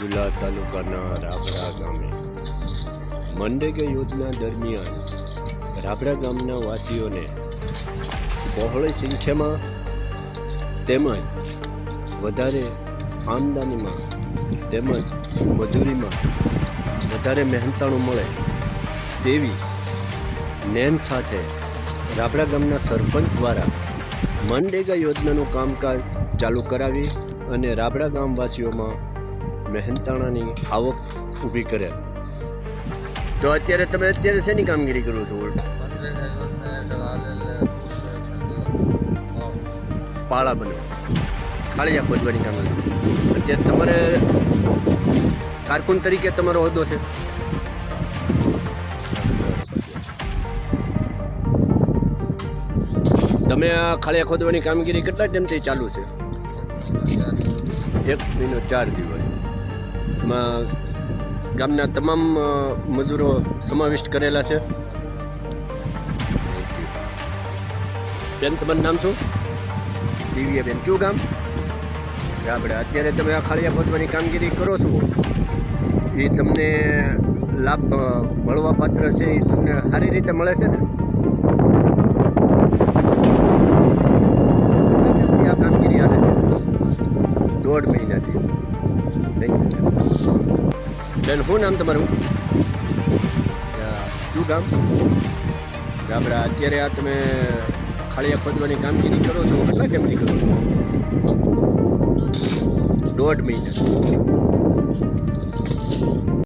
તાલુકાના રાબડા ગામે. મનરેગા યોજના દરમિયાન રાબડા ગામના વાસીઓને બહોળી સંખ્યામાં તેમજ વધારે આમદાનીમાં તેમજ મજૂરીમાં વધારે મહેનતાણું મળે તેવી નેમ સાથે રાબડા ગામના સરપંચ દ્વારા મનરેગા યોજનાનું કામકાજ ચાલુ કરાવી અને રાબડા ગામવાસીઓમાં મહેનતાણાની આવક ઊભી કરે તો અત્યારે તમે અત્યારે શેની કામગીરી કરો છો? પાળા બને. ખાળિયા ખોદવાની કામગીરી અત્યારે તમારે કારકુન તરીકે તમારો હોદ્દો છે. તમે આ ખાળિયા ખોદવાની કામગીરી કેટલા ટાઈમથી ચાલુ છે? એક મહિનો ચાર દિવસ. એમાં ગામના તમામ મજૂરો સમાવિષ્ટ કરેલા છે. બેન, તમારું નામ શું? દિવ્યાબેન શું ગામ? આપણે અત્યારે તમે આ ખાળિયા ખોદવાની કામગીરી કરો છો. એ તમને લાભ મળવાપાત્ર મળવા પાત્ર છે એ તમને સારી રીતે મળે છે ને? દોઢ મહિનાથી. બેન, શું નામ તમારું? શું ગામ? ગામડા. અત્યારે આ તમે ખાળિયા ખોદવાની કામગીરી કરો છો? કેટલા કેમથી કરો છો? દોઢ મહિના.